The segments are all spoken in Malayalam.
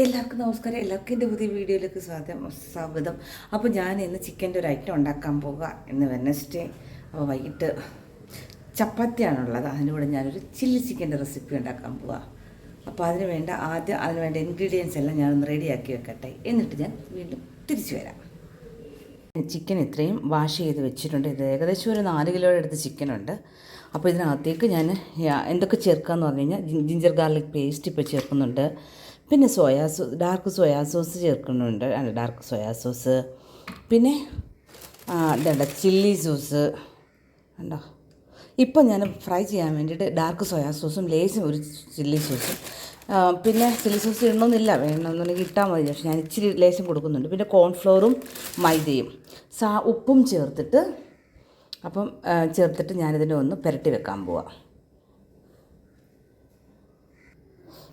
എല്ലാവർക്കും നമസ്കാരം. എല്ലാവർക്കും എന്റെ പുതിയ വീഡിയോയിലേക്ക് സ്വാഗതം. സ്വാഗതം. അപ്പോൾ ഞാൻ ഇന്ന് ചിക്കന്റെ ഒരു ഐറ്റം ഉണ്ടാക്കാൻ പോകുക ഇന്ന് വെനസ്ഡേ അപ്പോൾ വൈകിട്ട് ചപ്പാത്തിയാണുള്ളത്. അതിന്റെ ഞാനൊരു ചില്ലി ചിക്കന്റെ റെസിപ്പി ഉണ്ടാക്കാൻ പോവുക. അപ്പോൾ അതിന് വേണ്ട ആദ്യം അതിന് വേണ്ട ഇൻഗ്രീഡിയൻസ് എല്ലാം ഞാനൊന്ന് റെഡിയാക്കി വെക്കട്ടെ. എന്നിട്ട് ഞാൻ വീണ്ടും തിരിച്ചു വരാം. ചിക്കൻ ഇത്രയും വാഷ് ചെയ്ത് വെച്ചിട്ടുണ്ട്. ഇത് ഏകദേശം ഒരു നാല് കിലോയുടെ അടുത്ത് ചിക്കനുണ്ട്. അപ്പോൾ ഇതിനകത്തേക്ക് ഞാൻ എന്തൊക്കെ എന്തൊക്കെ ചേർക്കാമെന്ന് പറഞ്ഞു കഴിഞ്ഞാൽ ജിഞ്ചർ ഗാർലിക് പേസ്റ്റ് ഇപ്പോൾ ചേർക്കുന്നുണ്ട്. പിന്നെ soya sauce dark soya sauce ചേർക്കുന്നുണ്ട്. Dark soya sauce. പിന്നെ ഇതുണ്ട് ചില്ലി സോസ് ഉണ്ടോ ഇപ്പം ഞാൻ ഫ്രൈ ചെയ്യാൻ വേണ്ടിയിട്ട് ഡാർക്ക് സോയാ സോസും ലേസും ഒരു ചില്ലി സോസും പിന്നെ ചില്ലി സോസ് ഇടണമെന്നില്ല വേണമെന്നുണ്ടെങ്കിൽ ഇട്ടാൽ മതി. പക്ഷേ ഞാൻ ഇച്ചിരി ലേശം കൊടുക്കുന്നുണ്ട്. പിന്നെ കോൺഫ്ലോറും മൈദയും. സാ ഉപ്പും ചേർത്തിട്ട് അപ്പം ചേർത്തിട്ട് ഞാനിതിനെ ഒന്ന് പുരട്ടി വെക്കാൻ പോവാം.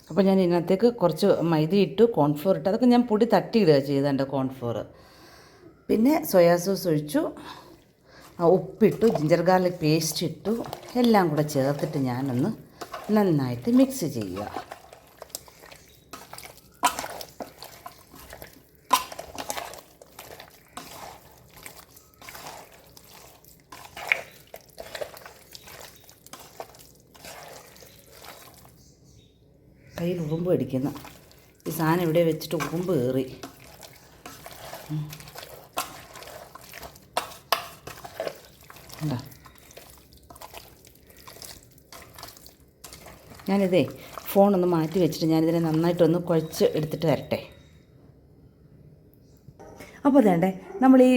അപ്പോൾ ഞാൻ ഇതിനകത്തേക്ക് കുറച്ച് മൈദ ഇട്ടു കോൺഫ്ലോർ ഇട്ടു. അതൊക്കെ ഞാൻ പൊടി തട്ടിയിടുക ചെയ്തേണ്ട കോൺഫ്ലോർ പിന്നെ സോയാ സോസ് ഒഴിച്ചു. ഉപ്പിട്ടു ജിഞ്ചർ ഗാർലിക് പേസ്റ്റ് ഇട്ടു. എല്ലാം കൂടെ ചേർത്തിട്ട് ഞാനൊന്ന് നന്നായിട്ട് മിക്സ് ചെയ്യുക. കയ്യിൽ ഉറുമ്പ് അടിക്കുന്ന ഈ സാധനം ഇവിടെ വെച്ചിട്ട് ഉറുമ്പ് കയറി ഞാനിതേ ഫോണൊന്ന് മാറ്റി വെച്ചിട്ട് ഞാനിതിനെ നന്നായിട്ടൊന്ന് കുഴച്ച് എടുത്തിട്ട് വരട്ടെ. അപ്പോൾ അതേണ്ടേ നമ്മൾ ഈ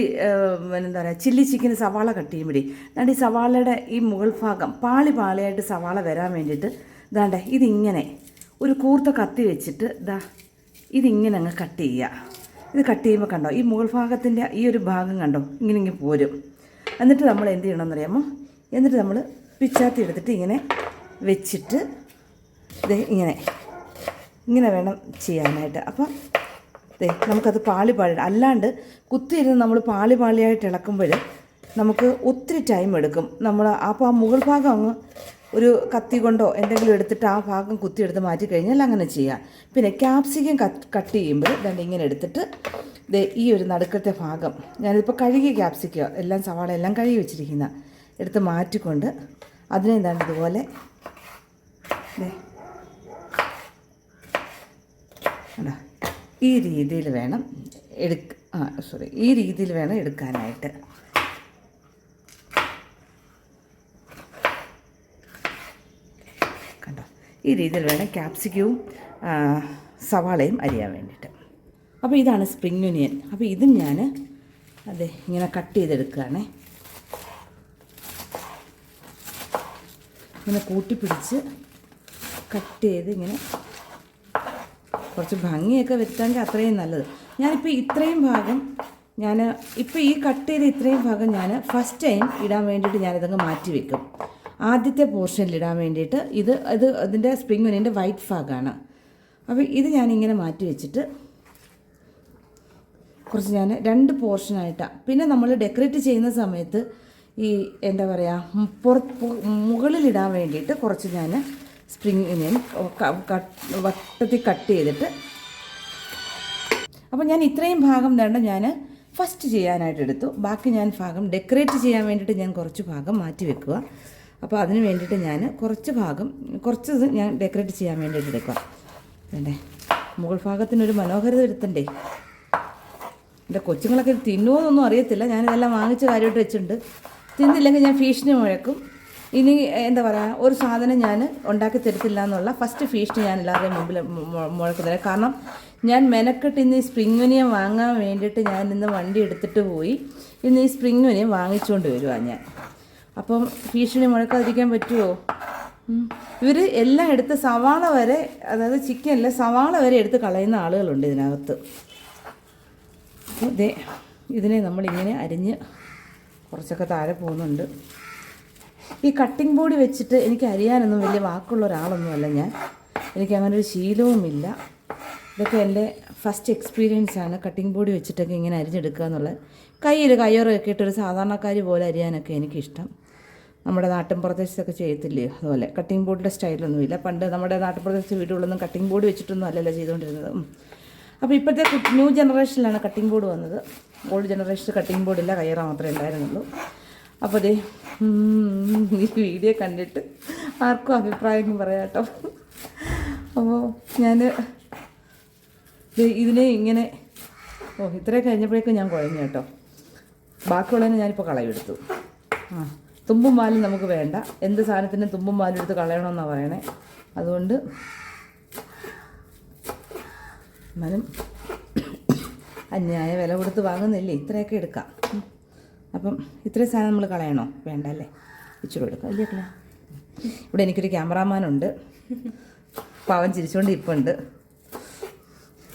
എന്താ പറയുക ചില്ലി ചിക്കൻ സവാള കട്ട് ചെയ്യുമ്പോഴേ ദാണ്ട് ഈ സവാളയുടെ ഈ മുകൾ ഭാഗം പാളി പാളിയായിട്ട് സവാള വരാൻ വേണ്ടിയിട്ട് ഇതാണ്ടേ ഇതിങ്ങനെ ഒരു കൂർത്ത കത്തി വെച്ചിട്ട് ദാ ഇതിങ്ങനെ അങ്ങ് കട്ട് ചെയ്യുക. ഇത് കട്ട് ചെയ്യുമ്പോൾ കണ്ടോ ഈ മുകൾ ഭാഗത്തിന്റെ ഈ ഒരു ഭാഗം കണ്ടോ ഇങ്ങനെ ഇങ്ങനെ പോരും. എന്നിട്ട് നമ്മൾ എന്ത് ചെയ്യണമെന്ന് അറിയാമോ? എന്നിട്ട് നമ്മൾ പിച്ചാത്തി എടുത്തിട്ട് ഇങ്ങനെ വെച്ചിട്ട് ദേ ഇങ്ങനെ ഇങ്ങനെ വേണം ചെയ്യാനായിട്ട്. അപ്പം ദേ നമുക്കത് പാളി പാളി അല്ലാണ്ട് കുത്തിയിരുന്ന് നമ്മൾ പാളി പാളിയായിട്ട് ഇളക്കുമ്പോൾ നമുക്ക് ഒത്തിരി ടൈം എടുക്കും. നമ്മൾ അപ്പോൾ ആ മുകൾ ഭാഗം അങ്ങ് ഒരു കത്തി കൊണ്ടോ എന്തെങ്കിലും എടുത്തിട്ട് ആ ഭാഗം കുത്തിയെടുത്ത് മാറ്റി കഴിഞ്ഞാൽ അങ്ങനെ ചെയ്യാം പിന്നെ ക്യാപ്സിക്കം കട്ട് ചെയ്യുമ്പോൾ രണ്ട് ഇങ്ങനെ എടുത്തിട്ട് ദേ ഈ ഒരു നടുക്കത്തെ ഭാഗം ഞാനിപ്പോൾ കഴുകി ക്യാപ്സിക്കോ എല്ലാം സവാള എല്ലാം കഴുകി വെച്ചിരിക്കുന്ന എടുത്ത് മാറ്റിക്കൊണ്ട് അതിനെ എന്താണ് ഇതുപോലെ? ഈ രീതിയിൽ വേണം എടുക്ക ആ സോറി ഈ രീതിയിൽ വേണം എടുക്കാനായിട്ട് കണ്ടോ ഈ രീതിയിൽ വേണം ക്യാപ്സിക്കവും സവാളയും അരിയാൻ വേണ്ടിയിട്ട്. അപ്പോൾ ഇതാണ് സ്പ്രിംഗ് ഒനിയൻ അപ്പോൾ ഇതും ഞാൻ അതെ ഇങ്ങനെ കട്ട് ചെയ്തെടുക്കുകയാണേ. ഇങ്ങനെ കൂട്ടിപ്പിടിച്ച് കട്ട് ചെയ്ത് ഇങ്ങനെ കുറച്ച് ഭംഗിയൊക്കെ വരുത്താമെങ്കിൽ അത്രയും നല്ലത്. ഞാനിപ്പോൾ ഇത്രയും ഭാഗം ഞാൻ ഇപ്പോൾ ഈ കട്ട് ചെയ്ത ഇത്രയും ഭാഗം ഞാൻ ഫസ്റ്റ് ടൈം ഇടാൻ വേണ്ടിയിട്ട് ഞാനിതങ്ങ് മാറ്റി വെക്കും. ആദ്യത്തെ പോർഷനിൽ ഇടാൻ വേണ്ടിയിട്ട് ഇത് ഇത് അതിന്റെ സ്പ്രിംഗ് ഒനിയന്റെ വൈറ്റ് ഫാഗാണ് അപ്പോൾ ഇത് ഞാനിങ്ങനെ മാറ്റി വെച്ചിട്ട് കുറച്ച് ഞാൻ രണ്ട് പോർഷനായിട്ടാണ് പിന്നെ നമ്മൾ ഡെക്കറേറ്റ് ചെയ്യുന്ന സമയത്ത് ഈ എന്താ പറയുക പുറത്ത് മുകളിലിടാൻ വേണ്ടിയിട്ട് കുറച്ച് ഞാൻ സ്പ്രിങ് ഒനിയൻ വട്ടത്തിൽ കട്ട് ചെയ്തിട്ട് അപ്പോൾ ഞാൻ ഇത്രയും ഭാഗം തന്നെ ഞാൻ ഫസ്റ്റ് ചെയ്യാനായിട്ട് എടുത്തു. ബാക്കി ഞാൻ ഭാഗം ഡെക്കറേറ്റ് ചെയ്യാൻ വേണ്ടിയിട്ട് ഞാൻ കുറച്ച് ഭാഗം മാറ്റി വെക്കുക. അപ്പോൾ അതിന് വേണ്ടിയിട്ട് ഞാൻ കുറച്ച് ഭാഗം കുറച്ച് ഞാൻ ഡെക്കറേറ്റ് ചെയ്യാൻ വേണ്ടിയിട്ട് എടുക്കുക വേണ്ടേ മുകൾ ഭാഗത്തിനൊരു മനോഹരത എടുത്തണ്ടേ എന്റെ കൊച്ചുങ്ങളൊക്കെ തിന്നുമോന്നൊന്നും അറിയത്തില്ല. ഞാനിതെല്ലാം വാങ്ങിച്ച കാര്യമായിട്ട് വെച്ചിട്ടുണ്ട്. തിന്നില്ലെങ്കിൽ ഞാൻ ഭീഷണി മുഴക്കും. ഇനി എന്താ പറയുക ഒരു സാധനം ഞാൻ ഉണ്ടാക്കി തരത്തില്ല എന്നുള്ള ഫസ്റ്റ് ഭീഷണി ഞാൻ എല്ലാവരുടെയും മുമ്പിൽ മുഴക്കുന്നില്ല കാരണം ഞാൻ മെനക്കെട്ട് ഇന്ന് ഈ സ്പ്രിംഗ് ഒനിയം വാങ്ങാൻ വേണ്ടിയിട്ട് ഞാൻ ഇന്ന് വണ്ടി എടുത്തിട്ട് പോയി. ഇന്ന് ഈ സ്പ്രിംഗ് ഒനിയം വാങ്ങിച്ചുകൊണ്ട് വരുവാണ് ഞാൻ. അപ്പം ഭീഷണി മുഴക്കാതിരിക്കാൻ പറ്റുമോ ഇവർ എല്ലാം എടുത്ത് സവാള വരെ അതായത് ചിക്കൻ അല്ല സവാള വരെ എടുത്ത് കളയുന്ന ആളുകളുണ്ട് ഇതിനകത്ത്. അതെ ഇതിനെ നമ്മളിങ്ങനെ അരിഞ്ഞ് കുറച്ചൊക്കെ താഴെ പോകുന്നുണ്ട്. ഈ കട്ടിംഗ് ബോർഡ് വെച്ചിട്ട് എനിക്ക് അറിയാനൊന്നും വലിയ വാക്കുള്ള ഒരാളൊന്നുമല്ല ഞാൻ. എനിക്ക് അങ്ങനെ ഒരു ശീലവുമില്ല. ഇതൊക്കെ എന്റെ ഫസ്റ്റ് എക്സ്പീരിയൻസ് ആണ് കട്ടിംഗ് ബോർഡ് വെച്ചിട്ടൊക്കെ ഇങ്ങനെ അരിഞ്ഞെടുക്കുക എന്നുള്ളത്. കയ്യിൽ കയ്യോറൊക്കെ ഇട്ടൊരു സാധാരണക്കാരി പോലെ അരിയാനൊക്കെ എനിക്കിഷ്ടം. നമ്മുടെ നാട്ടിൻ പ്രദേശത്തൊക്കെ ചെയ്യത്തില്ലേ? അതുപോലെ കട്ടിംഗ് ബോർഡിന്റെ സ്റ്റൈലൊന്നുമില്ല പണ്ട് നമ്മുടെ നാട്ടിൻ പ്രദേശത്ത് വീടുകളൊന്നും കട്ടിംഗ് ബോർഡ് വെച്ചിട്ടൊന്നും അല്ലല്ലോ ചെയ്തുകൊണ്ടിരുന്നത്. അപ്പോൾ ഇപ്പോഴത്തെ ന്യൂ ജനറേഷനിലാണ് കട്ടിംഗ് ബോർഡ് വന്നത്. ഓൾഡ് ജനറേഷൻ കട്ടിംഗ് ബോർഡില്ല കയ്യറ മാത്രമേ ഉണ്ടായിരുന്നുള്ളൂ. അപ്പോൾ ഉം, ഈ വീഡിയോ കണ്ടിട്ട് ആർക്കും അഭിപ്രായം പറയാട്ടോ. അപ്പോൾ ഞാൻ ഇതിനെ ഇങ്ങനെ ഓ ഇത്രയും കഴിഞ്ഞപ്പോഴേക്കും ഞാൻ കുഴഞ്ഞു കേട്ടോ. ബാക്കിയുള്ളതിനെ ഞാനിപ്പോൾ കളയെടുത്തു ആ. തുമ്പും പാലും നമുക്ക് വേണ്ട. എന്ത് സാധനത്തിനും തുമ്പും പാലും എടുത്ത് കളയണമെന്നാണ് പറയണേ. അതുകൊണ്ട് എന്നാലും അന്യായ വില കൊടുത്ത് വാങ്ങുന്നില്ലേ? ഇത്രയൊക്കെ എടുക്കാം. അപ്പം ഇത്രയും സാധനം നമ്മൾ കളയണോ? വേണ്ട അല്ലേ ഇച്ചിരി എടുക്കാം. കളയാം ഇവിടെ എനിക്കൊരു ക്യാമറാമാനുണ്ട് പാവം ചിരിച്ചുകൊണ്ട് ഇപ്പം ഉണ്ട്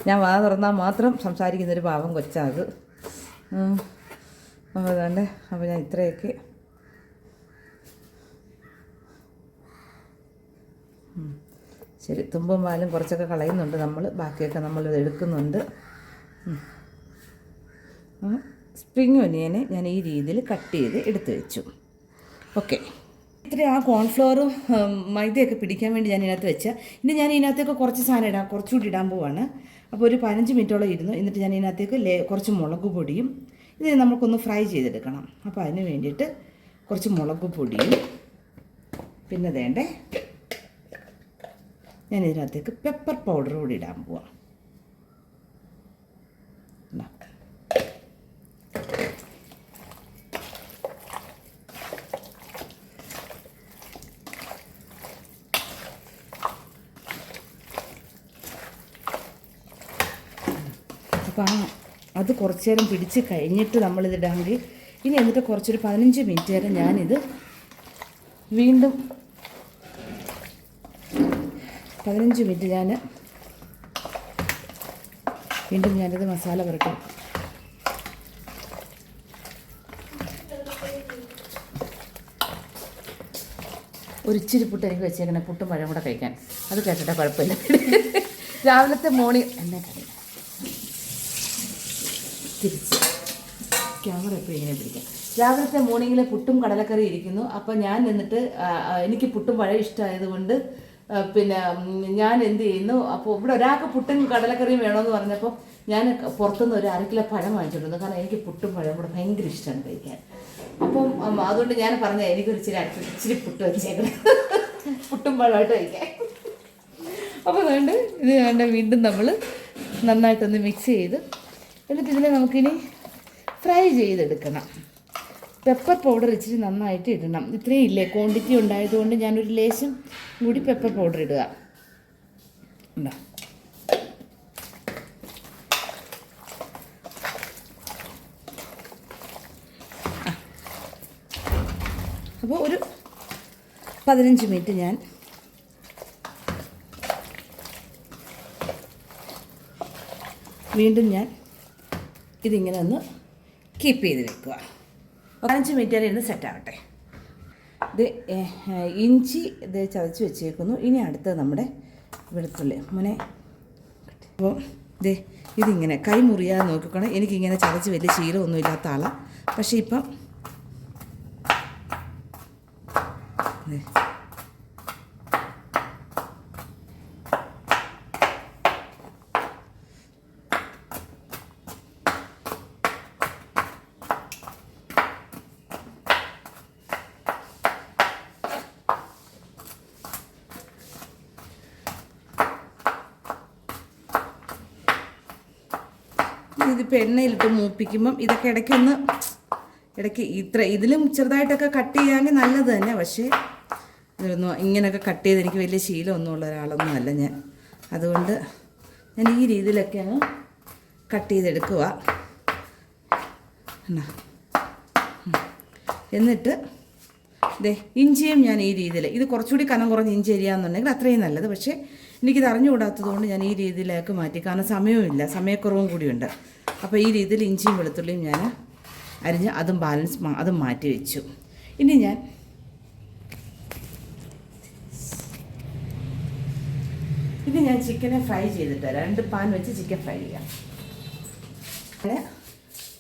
ഞാൻ വാ തുറന്നാൽ മാത്രം സംസാരിക്കുന്നൊരു പാവം കൊച്ചാത്. അപ്പോൾ അതുകൊണ്ട് അപ്പോൾ ഞാൻ ഇത്രയൊക്കെ ശരി തുമ്പും പാലും കുറച്ചൊക്കെ കളയുന്നുണ്ട് നമ്മൾ ബാക്കിയൊക്കെ നമ്മൾ എടുക്കുന്നുണ്ട്. സ്പ്രിങ് ഒനിയനെ ഞാൻ ഈ രീതിയിൽ കട്ട് ചെയ്ത് എടുത്തു വെച്ചു. ഓക്കെ ഇത്ര ആ കോൺഫ്ലോറും മൈദയൊക്കെ പിടിക്കാൻ വേണ്ടി ഞാൻ ഇതിനകത്ത് വെച്ച. ഇനി ഞാൻ ഇതിനകത്തേക്ക് കുറച്ച് സാധനം ഇടാം. കുറച്ചുകൂടി ഇടാൻ പോവാണ്. അപ്പോൾ ഒരു പതിനഞ്ച് മിനിറ്റോളം ഇരുന്നു. എന്നിട്ട് ഞാൻ ഇതിനകത്തേക്ക് കുറച്ച് മുളക് പൊടിയും ഇത് നമുക്കൊന്ന് ഫ്രൈ ചെയ്തെടുക്കണം. അപ്പോൾ അതിന് വേണ്ടിയിട്ട് കുറച്ച് മുളക് പൊടിയും പിന്നെ വേണ്ടേ ഞാൻ ഇതിനകത്തേക്ക് പെപ്പർ പൗഡർ കൂടി ഇടാൻ പോവാം. അപ്പോൾ ആ അത് കുറച്ച് നേരം പിടിച്ച് കഴിഞ്ഞിട്ട് നമ്മളിതിടാമെങ്കിൽ ഇനി എന്നിട്ട് കുറച്ചൊരു പതിനഞ്ച് മിനിറ്റ് വരെ ഞാനിത് വീണ്ടും പതിനഞ്ച് മിനിറ്റ് ഞാൻ വീണ്ടും ഞാനിത് മസാല പുരട്ടും ഒരിച്ചിരി പുട്ട് എനിക്ക് വെച്ചേക്കണേ പുട്ടും പഴം കൂടെ കഴിക്കാൻ. അത് കേട്ടിട്ട് കുഴപ്പമില്ല. രാവിലത്തെ മോർണിംഗ് എന്നെ കറി? തിരിച്ച്. ക്യാമറ എപ്പോഴും ഇങ്ങനെ പിടിക്കാം. രാവിലത്തെ മോർണിംഗിലെ പുട്ടും കടലക്കറി ഇരിക്കുന്നു. അപ്പം ഞാൻ ആ, എനിക്ക് പുട്ടും പഴം ഇഷ്ടമായതുകൊണ്ട് പിന്നെ ഞാൻ എന്ത് ചെയ്യുന്നു? അപ്പോൾ ഇവിടെ ഒരാൾക്ക് പുട്ടും കടലക്കറിയും വേണമെന്ന് പറഞ്ഞപ്പോൾ ഞാൻ പുറത്തുനിന്ന് ഒരു അര കിലോ പഴം വാങ്ങിച്ചിട്ടുണ്ട് കാരണം എനിക്ക് പുട്ടും പഴം കൂടെ ഭയങ്കര ഇഷ്ടമാണ് കഴിക്കാൻ. അപ്പം അതുകൊണ്ട് ഞാൻ പറഞ്ഞ എനിക്കൊരു ഇച്ചിരി ഇച്ചിരി പുട്ട് വെച്ചേക്കണം. പുട്ടും പഴമായിട്ട് കഴിക്കാൻ. അപ്പോൾ അതുകൊണ്ട് ഇത് വേണ്ട വീണ്ടും നമ്മൾ നന്നായിട്ടൊന്ന് മിക്സ് ചെയ്ത് എന്നിട്ട് ഇതിനെ നമുക്കിനി ഫ്രൈ ചെയ്തെടുക്കണം. പെപ്പർ പൗഡർ ഇച്ചിരി നന്നായിട്ട് ഇടണം. ഇത്രയും ഇല്ലേ? ക്വാണ്ടിറ്റി ഉണ്ടായതുകൊണ്ട് ഞാനൊരു ലേശം കൂടി പെപ്പർ പൗഡർ ഇടുക. അപ്പോൾ ഒരു പതിനഞ്ച് മിനിറ്റ് ഞാൻ വീണ്ടും ഞാൻ ഇതിങ്ങനെ ഒന്ന് കീപ്പ് ചെയ്ത് വെക്കുക. പതിനഞ്ച് മിനിറ്റ് ഇരുന്ന് സെറ്റാവട്ടെ ഇത് ഇഞ്ചി ഇത് ചതച്ച് വെച്ചേക്കുന്നു. ഇനി അടുത്തത് നമ്മുടെ വെളുത്തുള്ളി. മുനെ അപ്പോൾ ദേ ഇതിങ്ങനെ കൈ മുറിയാതെ നോക്കിക്കോണം. എനിക്കിങ്ങനെ ചതച്ച് വലിയ ശീലമൊന്നും ഇല്ലാത്ത ആളാണ് പക്ഷേ ഇപ്പം ദേ ഇതിപ്പോൾ എണ്ണയിലിട്ട് മൂപ്പിക്കുമ്പം ഇതൊക്കെ ഇടയ്ക്കൊന്ന് ഇടയ്ക്ക് ഇത്ര ഇതിലും ചെറുതായിട്ടൊക്കെ കട്ട് ചെയ്യാമെങ്കിൽ നല്ലത് തന്നെ. പക്ഷേ ഇതൊന്നും ഇങ്ങനെയൊക്കെ കട്ട് ചെയ്ത് എനിക്ക് വലിയ ശീലമൊന്നും ഉള്ള ഒരാളൊന്നും അല്ല ഞാൻ. അതുകൊണ്ട് ഞാൻ ഈ രീതിയിലൊക്കെ അങ്ങ് കട്ട് ചെയ്തെടുക്കുക. എന്നിട്ട് ദേ ഇഞ്ചിയും ഞാൻ ഈ രീതിയിൽ ഇത് കുറച്ചുകൂടി കനം കുറഞ്ഞ് ഇഞ്ചി അരിയാന്നുണ്ടെങ്കിൽ അത്രയും നല്ലത്. പക്ഷേ എനിക്കിത് അറിഞ്ഞുകൂടാത്തതുകൊണ്ട് ഞാൻ ഈ രീതിയിലേക്ക് മാറ്റി. കാരണം സമയവുമില്ല. സമയക്കുറവും കൂടിയുണ്ട്. അപ്പോൾ ഈ രീതിയിൽ ഇഞ്ചിയും വെളുത്തുള്ളിയും ഞാൻ അരിഞ്ഞ് അതും ബാലൻസ് അതും മാറ്റി വെച്ചു. ഇനി ഞാൻ ഇനി ഞാൻ ചിക്കനെ ഫ്രൈ ചെയ്തിട്ട് തരാം. രണ്ട് പാൻ വെച്ച് ചിക്കൻ ഫ്രൈ ചെയ്യാം. അങ്ങനെ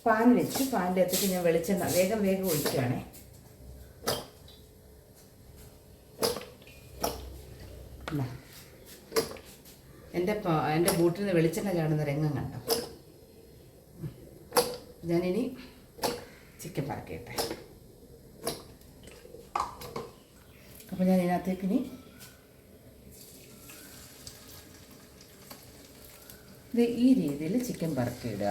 പാൻ വെച്ച്. പാനിന്റെ അകത്തേക്ക് ഞാൻ വെളിച്ചെണ്ണ വേഗം വേഗം ഒഴിക്കുകയാണേ. എന്റെ എന്റെ ബൂട്ടിൽ നിന്ന് വെളിച്ചെണ്ണ കാണുന്ന രംഗം കണ്ടോ? ഞാനിനി ചിക്കൻ പറക്കട്ടെ അപ്പോൾ ഞാൻ ഇതിനകത്തേക്ക് ഇനി ഇത് ഈ രീതിയിൽ ചിക്കൻ പറക്കിയിടുക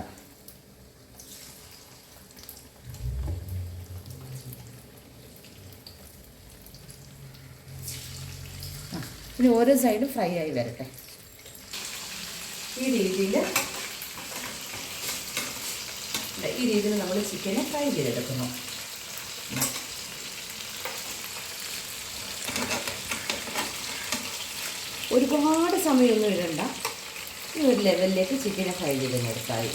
ഇനി ഓരോ സൈഡും ഫ്രൈ ആയി വരട്ടെ. ഈ രീതിയിൽ ഈ രീതിയിൽ നമ്മൾ ചിക്കനെ ഫ്രൈ ചെയ്തെടുക്കുന്നു. ഒരുപാട് സമയമൊന്നും ഇടണ്ട. ഈ ഒരു ലെവലിലേക്ക് ചിക്കനെ ഫ്രൈ ചെയ്തെടുത്തായി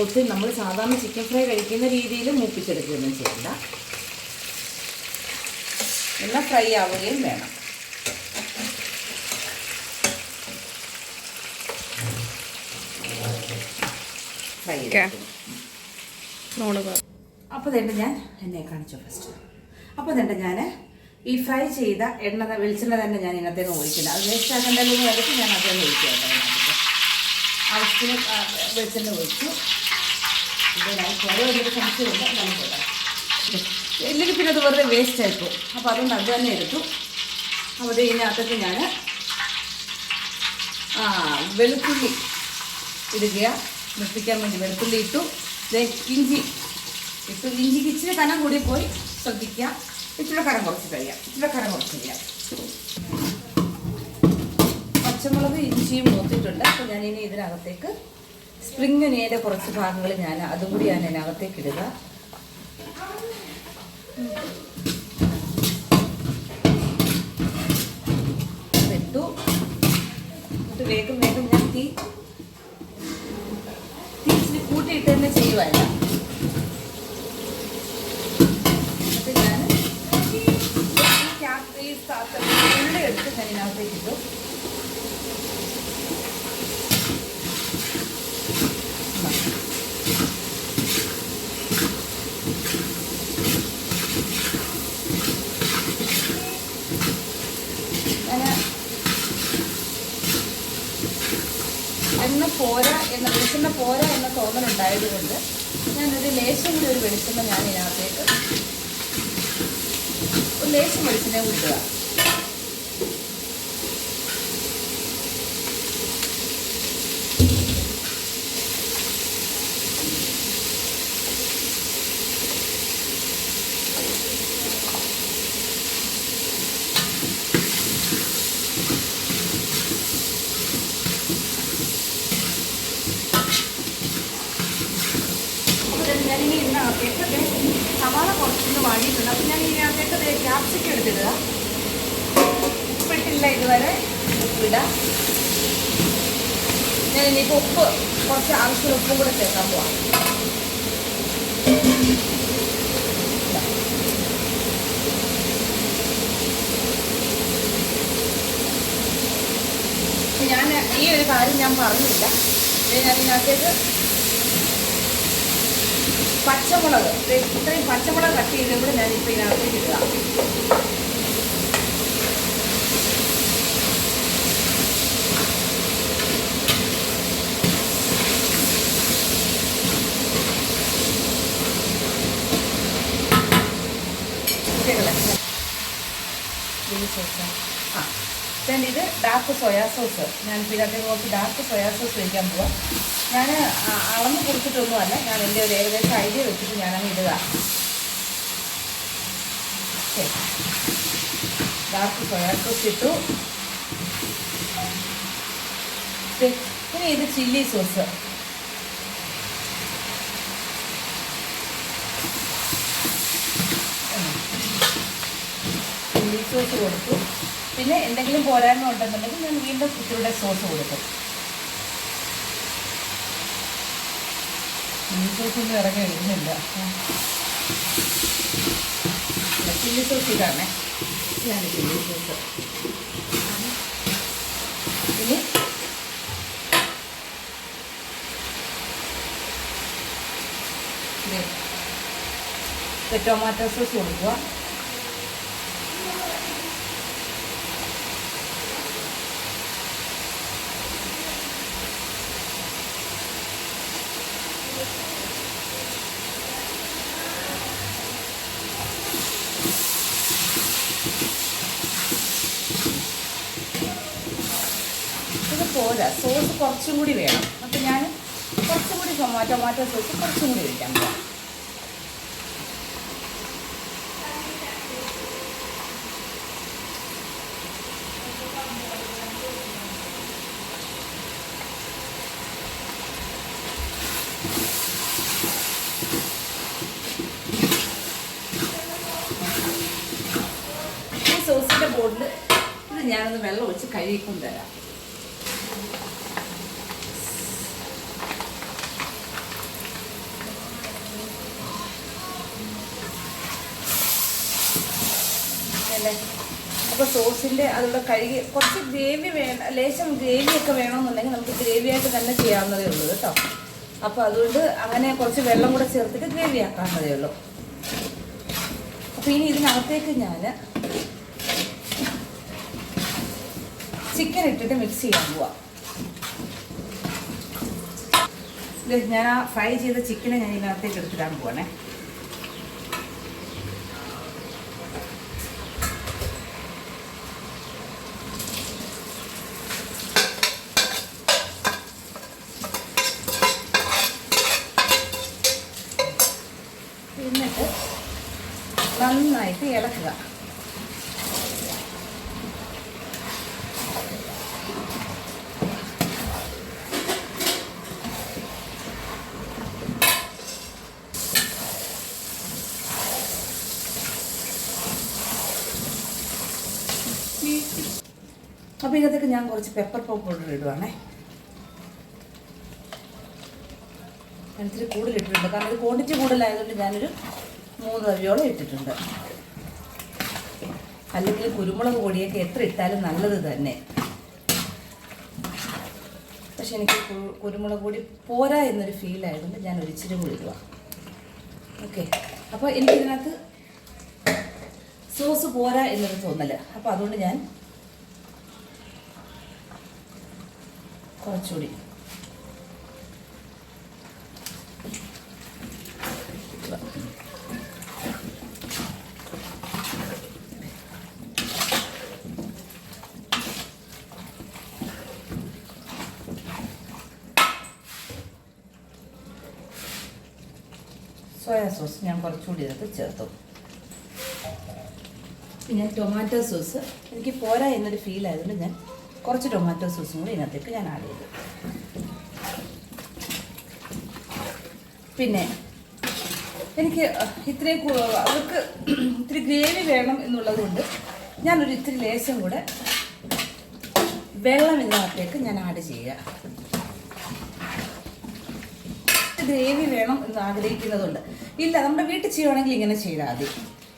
ഒത്തിരി നമ്മൾ സാധാരണ ചിക്കൻ ഫ്രൈ കഴിക്കുന്ന രീതിയിൽ മൂപ്പിച്ചെടുക്കുകയൊന്നും ചെയ്യണ്ട. എന്നാൽ ഫ്രൈ ആവുകയും വേണം ഫ്രൈ ചെയ്തെടുക്കുന്നു നോണ് പറ അപ്പോൾ തന്നെ ഞാൻ എന്നെ കാണിച്ചു ഫസ്റ്റ് അപ്പോൾ തന്നെ ഞാൻ ഈ ഫ്രൈ ചെയ്ത എണ്ണ വെളിച്ചെണ്ണ തന്നെ ഞാൻ ഇതിനകത്തേക്ക് ഒഴിക്കുന്നത് അത് വേസ്റ്റ് ആക്കണ്ടല്ലോ എന്ന് കരുതി ഞാൻ അത് തന്നെ ഒഴിക്കുക അതിനകത്ത് ആവശ്യത്തിന് വെളിച്ചെണ്ണ ഒഴിച്ചു. ഇത് ഞാൻ കുറേ ഒരു സംശയമുണ്ട് എന്നാലും പോട്ടെ ഇല്ലെങ്കിൽ പിന്നെ അത് വെറുതെ വേസ്റ്റ് ആയിപ്പോൾ അപ്പോൾ അതുകൊണ്ട് അത് തന്നെ എടുത്തു. അപ്പോൾ ഇത് ഇതിനകത്തേക്ക് ഞാൻ ആ വെളുത്തുള്ളി ഇടുക നിർത്തിക്കാൻ വേണ്ടി വെളുത്തുള്ളി ഇട്ടു. ഇഞ്ചി ഇട്ടു. ഇഞ്ചിക്ക് ഇച്ചിരി കനം കൂടി പോയി ശ്രദ്ധിക്കുക. ഇച്ചിരി കനം കുറച്ച് കഴിയാം. ഇച്ചിരി കനം കുറച്ച് ചെയ്യാം പച്ചമുളക് ഇഞ്ചിയും മൂത്തിട്ടുണ്ട്. അപ്പോൾ ഞാനിനി ഇതിനകത്തേക്ക് സ്പ്രിംഗ് നേരെ കുറച്ച് ഭാഗങ്ങൾ ഞാൻ അതും കൂടി ഞാൻ ഇതിനകത്തേക്ക് ഇടുക. ഇട്ടു. വേഗം വേഗം ഞാൻ തീ കൂട്ടിയിട്ട് തന്നെ ചെയ്യുവല്ല എന്നിട്ട് ഞാൻ ഈ ഈ ഉള്ളി എടുത്ത് ഞാൻ ഇതിനകത്തേക്ക് ഇട്ടു ഞാൻ എണ്ണ എന്ന വെളിച്ചെണ്ണ പോരാ എന്ന തോന്നലുണ്ടായതുകൊണ്ട് ഞാനൊരു ലേശം കൂടി ഒരു വെളിച്ചെണ്ണ ഞാൻ ഇതിനകത്തേക്ക് ഒരു ലേശം വെളിച്ചെണ്ണ കൂട്ടുക അപ്പോൾ ഞാനിനി ഇതിനകത്തേക്ക് ദേ സവാള കുറച്ചൊന്ന് വാങ്ങിയിട്ടുണ്ട് അപ്പോൾ ഞാൻ ഇതിനകത്തേക്ക് ദേ ക്യാപ്സിക്കം എടുത്തിടുക ഉപ്പിട്ടില്ല ഇതുവരെ ഉപ്പിടുക ഞാൻ ഇനിയിപ്പോൾ ഉപ്പ് കുറച്ച് ആവശ്യത്തിന് ഉപ്പും കൂടെ ചേർക്കാൻ പോവാം അപ്പോൾ ഞാൻ ഈ ഒരു കാര്യം ഞാൻ പറഞ്ഞില്ല. ഞാൻ ഇതിനകത്തേക്ക് പച്ചമുളക്. ഇത്രയും പച്ചമുളക് കട്ട് ചെയ്ത് കൂടെ ഞാൻ ഇപ്പോൾ ഇതിനകത്തേക്ക് ഇടുക. ശരിയല്ലേ? ചില്ലി സോസ് ആ then ഇത് ഡാർക്ക് സോയാ സോസ് ഞാൻ ഇതിനകത്തേക്ക് കുറച്ച് ഡാർക്ക് സോയാ സോസ് ഒഴിക്കാൻ പോവാം. ഞാൻ അളന്ന് കുറിച്ചിട്ടൊന്നുമല്ല ഞാൻ എന്റെ ഒരു ഏകദേശം ഐഡിയ വെച്ചിട്ട് ഞാനങ്ങ് ഇടുക. ഡാർക്ക് സോയാ സോസ് ഇട്ടു. ഇനി ഇത് ചില്ലി സോസ് ചില്ലി സോസ് കൊടുത്തു. പിന്നെ എന്തെങ്കിലും പോരായ്മ ഉണ്ടെന്നുണ്ടെങ്കിൽ ഞാൻ വീണ്ടും ഇത്തിരിയുടെ സോസ് കൊടുക്കും. ചില്ലി സോസ് ഒന്നും ഇറങ്ങി വരുന്നില്ല. ചില്ലി സോസ് ഇതാണ് ഇതാണ് ചില്ലി സോസ് ഇനി ടൊമാറ്റോ സോസ് കൊടുക്കുക ഇത് പോരാ സോസ് കുറച്ചും കൂടി വേണം. അപ്പം ഞാൻ കുറച്ചും കൂടി ടൊമാറ്റോ മാറ്റോ സോസ് കുറച്ചും കൂടി ഈ സോസിന്റെ ബോർഡിൽ ഇത് ഞാനൊന്ന് വെള്ളം ഒഴിച്ച് കഴുകിക്കൊണ്ട് തരാം അല്ലേ അപ്പോൾ സോസിന്റെ അതിലൂടെ കഴുകി കുറച്ച് ഗ്രേവി വേണം ലേശം ഗ്രേവിയൊക്കെ വേണമെന്നുണ്ടെങ്കിൽ നമുക്ക് ഗ്രേവിയായിട്ട് തന്നെ ചെയ്യാവുന്നതേ ഉള്ളൂ കേട്ടോ. അപ്പോൾ അതുകൊണ്ട് അങ്ങനെ കുറച്ച് വെള്ളം കൂടെ ചേർത്തിട്ട് ഗ്രേവി ആക്കാവുന്നതേ ഉള്ളൂ. അപ്പോൾ ഇനി ഇതിനകത്തേക്ക് ഞാൻ ചിക്കൻ ഇട്ടിട്ട് മിക്സ് ചെയ്യാൻ പോവാം. ഞാൻ ആ ഫ്രൈ ചെയ്ത ചിക്കനെ ഞാൻ ഇതിനകത്തേക്ക് എടുത്തിടാൻ പോവാണേ എന്നിട്ട് നന്നായിട്ട് ഇളക്കുക അപ്പോൾ ഇതിനകത്തേക്ക് ഞാൻ കുറച്ച് പെപ്പർ പൗഡർ ഇടുവാണേ. ഞാൻ ഇത്തിരി കൂടുതൽ ഇട്ടിട്ടുണ്ട്. കാരണം ഇത് ക്വാണ്ടിറ്റി കൂടുതലായതുകൊണ്ട് ഞാനൊരു മൂന്ന് തവിയോളം ഇട്ടിട്ടുണ്ട്. അല്ലെങ്കിൽ കുരുമുളക് പൊടിയൊക്കെ എത്ര ഇട്ടാലും നല്ലത് തന്നെ. പക്ഷെ എനിക്ക് കുരുമുളക് പൊടി പോരാ എന്നൊരു ഫീലായതുകൊണ്ട് ഞാൻ ഒരിച്ചിരി കൂടി ഇടുക ഓക്കെ അപ്പോൾ എനിക്കിതിനകത്ത് സോസ് പോരാ എന്നൊരു തോന്നൽ. അപ്പോൾ അതുകൊണ്ട് ഞാൻ കുറച്ചുകൂടി സോയാ സോസ് ഞാൻ കുറച്ചുകൂടി ഇതൊക്കെ ചേർത്തു. പിന്നെ ടൊമാറ്റോ സോസ് എനിക്ക് പോരാ എന്നൊരു ഫീൽ ആയതുകൊണ്ട് ഞാൻ കുറച്ച് ടൊമാറ്റോ സോസും കൂടി ഇതിനകത്തേക്ക് ഞാൻ ആഡ് ചെയ്തു. പിന്നെ എനിക്ക് ഇത്രയും അവർക്ക് ഇത്തിരി ഗ്രേവി വേണം എന്നുള്ളത് കൊണ്ട് ഞാനൊരു ഇത്തിരി ലേശം കൂടെ വെള്ളം ഇതിനകത്തേക്ക് ഞാൻ ആഡ് ചെയ്യുക. ഗ്രേവി വേണം എന്ന് ആഗ്രഹിക്കുന്നതുകൊണ്ട്. ഇല്ല നമ്മുടെ വീട്ടിൽ ചെയ്യുവാണെങ്കിൽ ഇങ്ങനെ ചെയ്താൽ മതി.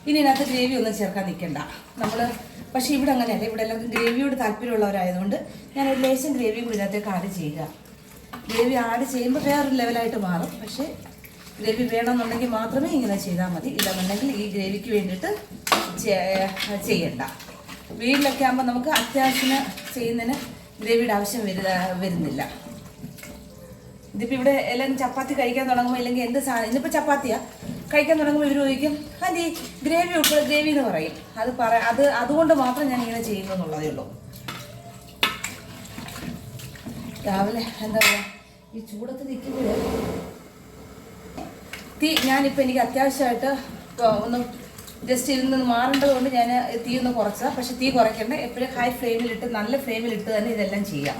ഇനി ഇതിനകത്ത് ഗ്രേവി ഒന്നും ചേർക്കാൻ നിൽക്കണ്ട. നമ്മൾ പക്ഷേ ഇവിടെ അങ്ങനെയല്ല. ഇവിടെ എല്ലാവർക്കും ഗ്രേവിയോട് താല്പര്യമുള്ളവരായതുകൊണ്ട് ഞാൻ ഒരു ലേശം ഗ്രേവി കൂടി ഇതിനകത്തേക്ക് ആഡ് ചെയ്യുക. ഗ്രേവി ആഡ് ചെയ്യുമ്പോൾ വേറൊരു ലെവലായിട്ട് മാറും. പക്ഷേ ഗ്രേവി വേണമെന്നുണ്ടെങ്കിൽ മാത്രമേ ഇങ്ങനെ ചെയ്താൽ മതി. ഇല്ലെന്നുണ്ടെങ്കിൽ ഈ ഗ്രേവിക്ക് വേണ്ടിയിട്ട് ചെയ്യണ്ട. വീട്ടിലൊക്കെ ആകുമ്പോൾ നമുക്ക് അത്യാവശ്യത്തിന് ചെയ്യുന്നതിന് ഗ്രേവിയുടെ ആവശ്യം വരുക വരുന്നില്ല. ഇതിപ്പോൾ ഇവിടെ എല്ലാവരും ചപ്പാത്തി കഴിക്കാൻ തുടങ്ങുമ്പോൾ ഇല്ലെങ്കിൽ എന്ത് സാധനം ഇന്നിപ്പോൾ ചപ്പാത്തിയാ. കഴിക്കാൻ തുടങ്ങുമ്പോൾ ഇവർ ചോദിക്കും ആന്റി ഗ്രേവി ഉൾപ്പെടെ ഗ്രേവി എന്ന് പറയും. അത് പറ അത് അതുകൊണ്ട് മാത്രം ഞാൻ ഇങ്ങനെ ചെയ്യുന്നു എന്നുള്ളതേ ഉള്ളൂ. രാവിലെ എന്താ പറയുക ഈ ചൂടത്ത് നിൽക്കുമ്പോൾ തീ ഞാനിപ്പോൾ എനിക്ക് അത്യാവശ്യമായിട്ട് ഒന്ന് ജസ്റ്റ് ഇരുന്ന് മാറേണ്ടത് കൊണ്ട് ഞാൻ തീ ഒന്ന് കുറച്ചതാണ് പക്ഷെ തീ കുറയ്ക്കണ്ട. എപ്പോഴും ഹൈ ഫ്ലെയിമിലിട്ട് നല്ല ഫ്ലെയിമിലിട്ട് തന്നെ ഇതെല്ലാം ചെയ്യാം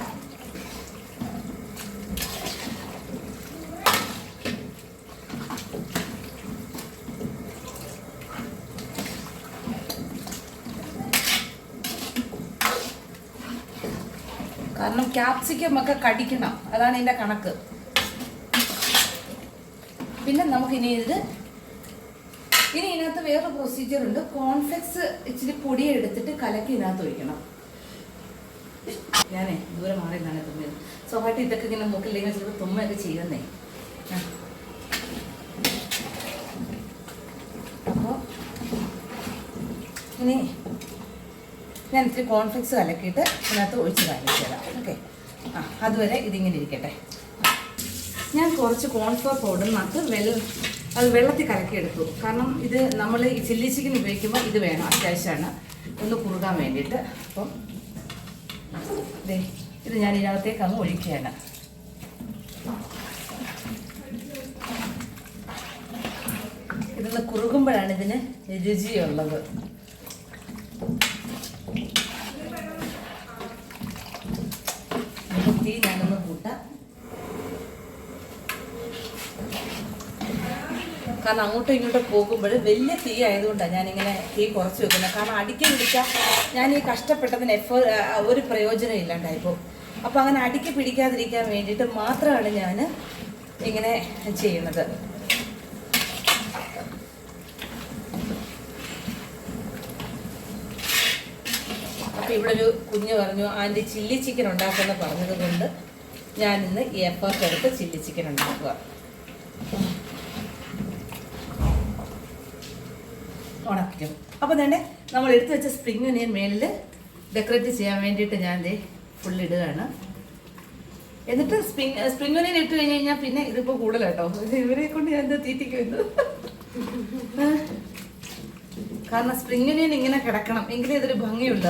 കാരണം ക്യാപ്സിക്കം ഒക്കെ കടിക്കണം. അതാണ് ഇതിന്റെ കണക്ക്. പിന്നെ നമുക്ക് ഇനി ഇത് ഇനി ഇതിനകത്ത് വേറെ പ്രൊസീജിയർ ഉണ്ട്. കോൺഫ്ലെക്സ് ഇച്ചിരി പൊടി എടുത്തിട്ട് കലക്കി ഇതിനകത്ത് ഒഴിക്കണം. ഞാനേ ദൂരെ മാറി നിന്നാണ് തുമ്മിയത് സ്വാഭാവികമായിട്ട് ഇതൊക്കെ ഇങ്ങനെ നോക്കില്ലെങ്കിൽ ചിലപ്പോൾ തുമ്മയൊക്കെ ചെയ്യുന്നേ. അപ്പോൾ ഇനി ഞാൻ ഇത്തിരി കോൺഫ്ലിക്സ് കലക്കിയിട്ട് ഇതിനകത്ത് ഒഴിച്ച് കാണിച്ചു തരാം. ഓക്കെ ആ അതുവരെ ഇതിങ്ങനെ ഇരിക്കട്ടെ. ഞാൻ കുറച്ച് കോൺഫ്ലോർ പൗഡറിനകത്ത് വെള്ള അത് വെള്ളത്തിൽ കലക്കിയെടുത്തു കാരണം ഇത് നമ്മൾ ഈ ചില്ലി ചിക്കൻ ഉപയോഗിക്കുമ്പോൾ ഇത് വേണം അത്യാവശ്യമാണ്. ഒന്ന് കുറുകാൻ വേണ്ടിയിട്ട്. അപ്പം ദേ ഇത് ഞാൻ ഇതിനകത്തേക്ക് അങ്ങ് ഒഴിക്കുകയാണ്. ഇതൊന്ന് കുറുകുമ്പോഴാണ് ഇതിന് രുചിയുള്ളത് ഇനി തീ ഞാനൊന്ന് കൂട്ടാം. കാരണം അങ്ങോട്ടും ഇങ്ങോട്ടും പോകുമ്പോൾ വലിയ തീ ആയതുകൊണ്ടാണ് ഞാനിങ്ങനെ തീ കുറച്ച് വെക്കുന്നത്. കാരണം അടുക്കി പിടിച്ചാൽ ഞാൻ ഈ കഷ്ടപ്പെട്ടതിന് എഫോ ഒരു പ്രയോജനം ഇല്ലാണ്ടായിപ്പോൾ അപ്പോൾ അങ്ങനെ അടുക്കി പിടിക്കാതിരിക്കാൻ വേണ്ടിയിട്ട് മാത്രമാണ് ഞാൻ ഇങ്ങനെ ചെയ്യുന്നത്. ഇവിടെ ഒരു കുഞ്ഞ് പറഞ്ഞു ആന്റി ചില്ലി ചിക്കൻ ഉണ്ടാക്കുമെന്ന് പറഞ്ഞത് കൊണ്ട് ഞാനിന്ന് എഫേർട്ട് എടുത്ത് ചില്ലി ചിക്കൻ ഉണ്ടാക്കുക. ഉണക്കും അപ്പോൾ തന്നെ നമ്മൾ എടുത്തു വെച്ച സ്പ്രിംഗ് ഒനിയൻ മേളിൽ ഡെക്കറേറ്റ് ചെയ്യാൻ വേണ്ടിയിട്ട് ഞാൻ ദേ ഫുൾ ഇടുകയാണ്. എന്നിട്ട് സ്പ്രിംഗ് സ്പ്രിംഗ് ഒനിയൻ ഇട്ട് കഴിഞ്ഞ് കഴിഞ്ഞാൽ പിന്നെ ഇതിപ്പോൾ ഇത് ഇവരെ കൊണ്ട് ഞാൻ എന്താ തീറ്റിക്കുന്നു. കാരണം സ്പ്രിംഗ് ഒനിയൻ ഇങ്ങനെ കിടക്കണം. എങ്കിലും ഇതൊരു ഭംഗിയുള്ള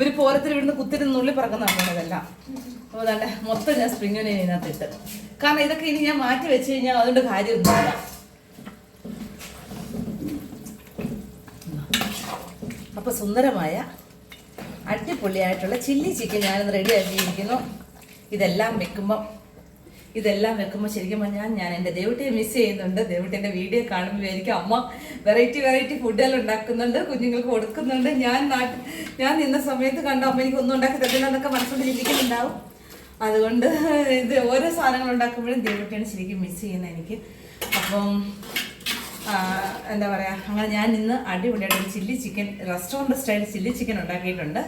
ഇവർ പോരത്തിൽ ഇവിടുന്ന് കുത്തിരുന്നുള്ളിൽ പറക്കുന്നതാണ് ഇതെല്ലാം. അപ്പോൾ നല്ല മൊത്തം ഞാൻ സ്പ്രിംഗ് ഒനിയൻ ഇതിനകത്ത് ഇട്ട്. കാരണം ഇതൊക്കെ ഇനി ഞാൻ മാറ്റി വെച്ച് കഴിഞ്ഞാൽ അതുകൊണ്ട് കാര്യമൊന്നുമില്ല അപ്പോൾ സുന്ദരമായ അടിപൊളിയായിട്ടുള്ള ചില്ലി ചിക്കൻ ഞാനിന്ന് റെഡി ആക്കിയിരിക്കുന്നു. ഇതെല്ലാം വെക്കുമ്പം ഇതെല്ലാം വെക്കുമ്പോൾ ശരിക്കും പറഞ്ഞാൽ ഞാൻ എന്റെ ദേവട്ടിയെ മിസ് ചെയ്യുന്നുണ്ട്. ദേവട്ടിന്റെ വീഡിയോ കാണുമ്പോൾ എനിക്ക് അമ്മ വെറൈറ്റി വെറൈറ്റി ഫുഡുകൾ ഉണ്ടാക്കുന്നുണ്ട് കുഞ്ഞുങ്ങൾക്ക് കൊടുക്കുന്നുണ്ട്. ഞാൻ നാട്ടിൽ ഞാൻ നിന്ന സമയത്ത് കണ്ട അമ്മ എനിക്ക് ഒന്നും ഉണ്ടാക്കി തരുന്നില്ലെന്നൊക്കെ മനസ്സിൽ ചിന്തിക്കുന്നുണ്ടാവും അതുകൊണ്ട് ഇത് ഓരോ സാധനങ്ങൾ ഉണ്ടാക്കുമ്പോഴും ദേവട്ടിയാണ് ശരിക്കും മിസ് ചെയ്യുന്നത് എനിക്ക്. അപ്പം എന്താ പറയുക അങ്ങനെ ഞാൻ ഇന്ന് അടിപൊളിയായിട്ട് chilli chicken restaurant style chilli chicken ഉണ്ടാക്കിയിട്ടുണ്ട്.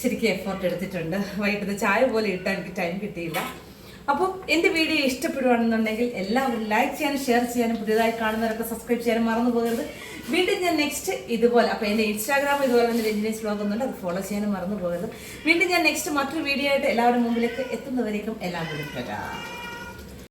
ശരിക്കും എഫേർട്ട് എടുത്തിട്ടുണ്ട്. വൈകിട്ടത്തെ ചായ പോലെ ഇട്ടാൽ എനിക്ക് ടൈം കിട്ടിയില്ല. അപ്പം എന്റെ വീഡിയോ ഇഷ്ടപ്പെടുകയാണെന്നുണ്ടെങ്കിൽ എല്ലാവരും ലൈക്ക് ചെയ്യാനും ഷെയർ ചെയ്യാനും പുതിയതായി കാണുന്നവരൊക്കെ സബ്സ്ക്രൈബ് ചെയ്യാനും മറന്നു പോകരുത്. വീണ്ടും ഞാൻ നെക്സ്റ്റ് ഇതുപോലെ അപ്പോൾ എന്റെ ഇൻസ്റ്റാഗ്രാം ഇതുപോലെ തന്നെ രഞ്ജിനീസ് ബ്ലോഗ് ഒന്നുണ്ട് അത് ഫോളോ ചെയ്യാനും മറന്നു പോകരുത്. വീണ്ടും ഞാൻ നെക്സ്റ്റ് മറ്റൊരു വീഡിയോ ആയിട്ട് എല്ലാവരുടെ മുമ്പിലേക്ക് എത്തുന്നവരേക്കും എല്ലാം കൂടി വരാം